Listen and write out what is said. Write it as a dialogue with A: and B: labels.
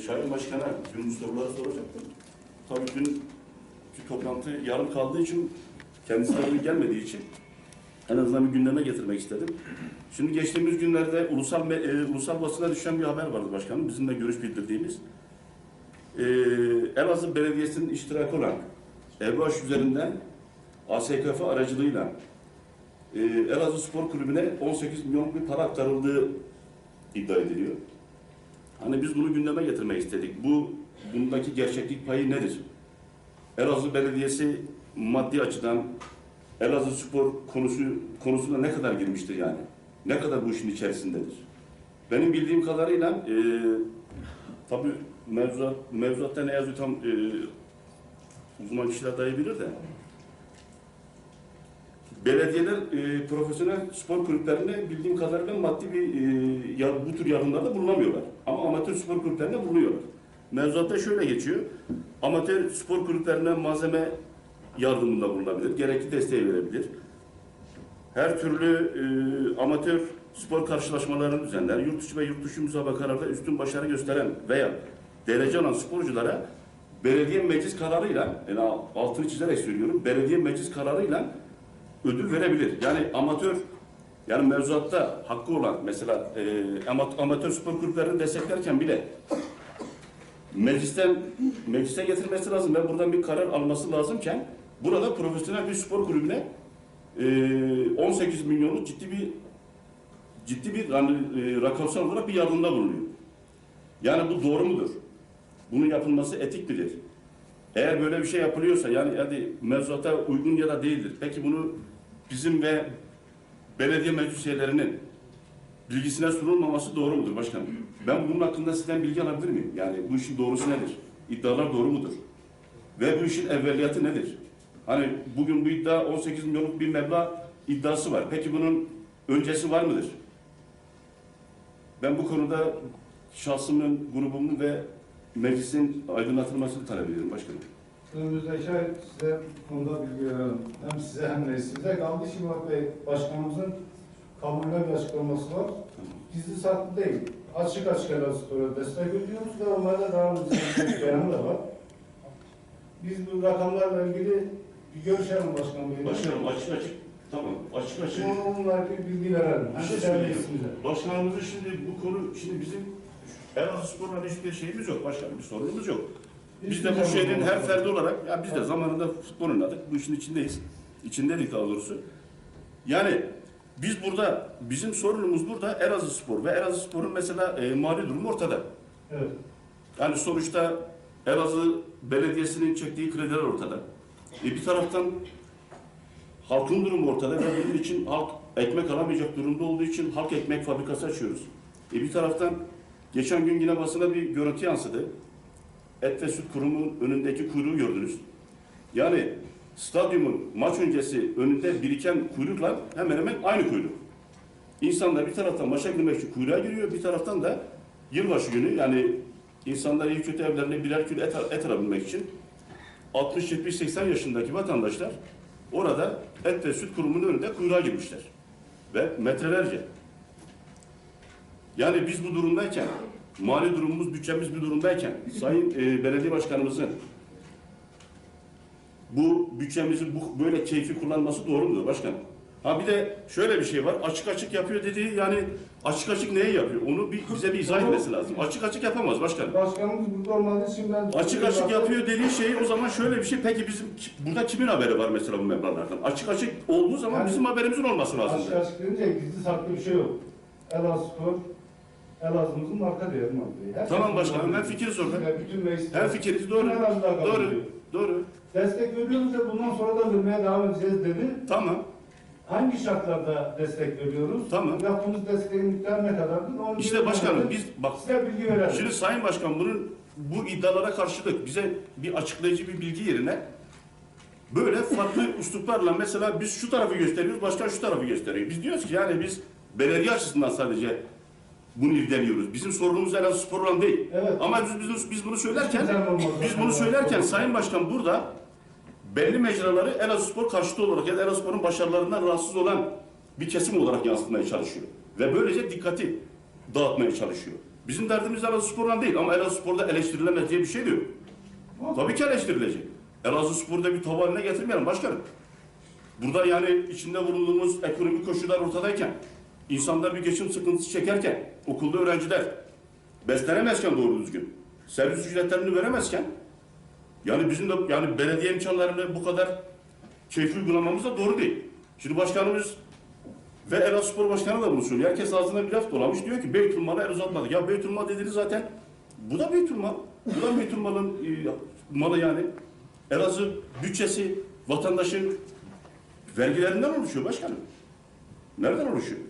A: Şahin Başkan'a dün soruları soracaktım. Tabii dün toplantı yarım kaldığı için kendisi de bugün gelmediği için en azından bir gündeme getirmek istedim. Şimdi geçtiğimiz günlerde ulusal e, ulusal basına düşen bir haber vardı başkanım. Bizim de görüş bildirdiğimiz. E, Elazığ Belediyesi'nin iştirakı olan EBAŞ üzerinden ASKF aracılığıyla e, Elazığ Spor Kulübü'ne 18 milyon bir para aktarıldığı iddia ediliyor. Hani biz bunu gündeme getirmek istedik. Bu bundaki gerçeklik payı nedir? Elazığ Belediyesi maddi açıdan Elazığ Spor konusu konusuna ne kadar girmiştir yani? Ne kadar bu işin içerisindedir? Benim bildiğim kadarıyla e, tabii mevzuat, mevzuatta ne yazıyor tam e, uzman kişiler dahi bilir de belediyeler e, profesyonel spor kulüplerine bildiğim kadarıyla maddi bir e, ya, bu tür yardımlarda bulunamıyorlar. Ama amatör spor kulüplerinde bulunuyorlar. Mevzuatta şöyle geçiyor. Amatör spor kulüplerine malzeme yardımında bulunabilir. Gerekli desteği verebilir. Her türlü e, amatör spor karşılaşmalarını düzenler. Yurt içi ve yurt dışı müsabakalarda üstün başarı gösteren veya derece alan sporculara belediye meclis kararıyla, yani altını çizerek söylüyorum, belediye meclis kararıyla ödül verebilir. Yani amatör yani mevzuatta hakkı olan mesela e, amat- amatör spor kulüplerini desteklerken bile meclisten meclise getirmesi lazım ve buradan bir karar alması lazımken burada profesyonel bir spor kulübüne e, 18 milyonluk ciddi bir ciddi bir yani, e, rakamsal olarak bir yardımda bulunuyor. Yani bu doğru mudur? Bunun yapılması etik midir? Eğer böyle bir şey yapılıyorsa yani hadi mevzuata uygun ya da değildir. Peki bunu bizim ve belediye meclis üyelerinin bilgisine sunulmaması doğru mudur başkanım? Ben bunun hakkında sizden bilgi alabilir miyim? Yani bu işin doğrusu nedir? İddialar doğru mudur? Ve bu işin evveliyatı nedir? Hani bugün bu iddia 18 milyonluk bir meblağ iddiası var. Peki bunun öncesi var mıdır? Ben bu konuda şahsımın, grubumun ve meclisin aydınlatılmasını talep ediyorum başkanım.
B: Önümüzdeki ay size bu konuda bilgi verelim. Hem size hem de size. Kaldı ki Murat Bey Başkanımızın kabulüne bir açıklaması var. Gizli saklı değil. Açık açık Elazığ'a destek ediyoruz ve onlara da devam edecek beyanı da var. Biz bu rakamlarla ilgili bir görüşelim Başkan Bey'le.
A: Başkanım açık açık, tamam açık açık.
B: Onunla ilgili bilgi verelim.
A: Bir şey söyleyeyim. Başkanımızın şimdi bu konu, şimdi bizim Elazığ Spor'la hiçbir şeyimiz yok başkanım, bir sorunumuz yok. Biz de bu şehrin her ferdi olarak, ya biz de zamanında futbol oynadık, bu işin içindeyiz. İçindeydik daha doğrusu. Yani biz burada, bizim sorunumuz burada Elazığ Spor ve Elazığ Spor'un mesela e, mali durumu ortada.
B: Evet.
A: Yani sonuçta Elazığ Belediyesi'nin çektiği krediler ortada. E bir taraftan halkın durumu ortada ve bunun için halk ekmek alamayacak durumda olduğu için halk ekmek fabrikası açıyoruz. E bir taraftan geçen gün yine basına bir görüntü yansıdı. Et ve Süt Kurumu'nun önündeki kuyruğu gördünüz. Yani stadyumun maç öncesi önünde biriken kuyrukla hemen hemen aynı kuyruk. İnsanlar bir taraftan maça girmek için kuyruğa giriyor, bir taraftan da yılbaşı günü yani insanlar iyi kötü evlerine birer kilo et, et alabilmek için 60, 70, 80 yaşındaki vatandaşlar orada et ve süt kurumunun önünde kuyruğa girmişler. Ve metrelerce. Yani biz bu durumdayken, mali durumumuz, bütçemiz bir durumdayken, Sayın e, Belediye Başkanımızın bu bütçemizi bu böyle keyfi kullanması doğru mudur başkanım? Ha bir de şöyle bir şey var. Açık açık yapıyor dediği yani açık açık neyi yapıyor? Onu bir, bize bir izah etmesi lazım. Açık açık yapamaz başkanım.
B: Başkanımız burada olmadığı için ben...
A: Açık açık yapıyor dediği şey o zaman şöyle bir şey. Peki bizim burada kimin haberi var mesela bu meblağlardan? Açık açık olduğu zaman
B: Yani-
A: bizim haberimizin olması lazım.
B: Açık açık deyince gizli saklı bir şey yok. Elazığ Elazığ'ımızın marka değeri Murat Bey. Her
A: Tamam
B: şey-
A: başkanım, ben fikiriz orada.
B: Ve Bütün meclisler.
A: Her fikriniz doğru.
B: Elazığ'da
A: Doğru. Doğru.
B: Destek veriyoruz ve bundan sonra da vermeye devam edeceğiz dedi.
A: Tamam.
B: Hangi şartlarda destek veriyoruz?
A: Tamam.
B: Yaptığımız desteğin miktarı ne kadardır? Onu
A: İşte başkanım biz bak
B: size bilgi verelim.
A: Şimdi Sayın Başkan bunun bu iddialara karşılık bize bir açıklayıcı bir bilgi yerine böyle farklı üsluplarla mesela biz şu tarafı gösteriyoruz, başkan şu tarafı gösteriyor. Biz diyoruz ki yani biz belediye açısından sadece bunu irdeliyoruz. Bizim sorunumuz Elazığ spor olan değil.
B: Evet.
A: Ama biz, biz, biz bunu söylerken biz bunu söylerken Sayın Başkan burada belli mecraları Elazığ Spor karşıtı olarak ya da Elazığ Spor'un başarılarından rahatsız olan bir kesim olarak yansıtmaya çalışıyor. Ve böylece dikkati dağıtmaya çalışıyor. Bizim derdimiz Elazığ Spor'dan değil ama Elazığ Spor'da eleştirilemez diye bir şey diyor. Tabii ki eleştirilecek. Elazığ Spor'da bir tava haline getirmeyelim başkanım. Burada yani içinde bulunduğumuz ekonomik koşullar ortadayken, insanlar bir geçim sıkıntısı çekerken, okulda öğrenciler beslenemezken doğru düzgün, servis ücretlerini veremezken, yani bizim de yani belediye imkanlarını bu kadar keyfi uygulamamız da doğru değil. Şimdi başkanımız ve Elazığ Spor Başkanı da bunu söylüyor. Herkes ağzına bir laf dolamış. Diyor ki Beytülmal'a el uzatmadık. Ya Beytülmal dediğiniz zaten bu da Beytülmal. Bu da Beytülmal'ın e, malı yani. Elazığ bütçesi vatandaşın vergilerinden oluşuyor başkanım. Nereden oluşuyor?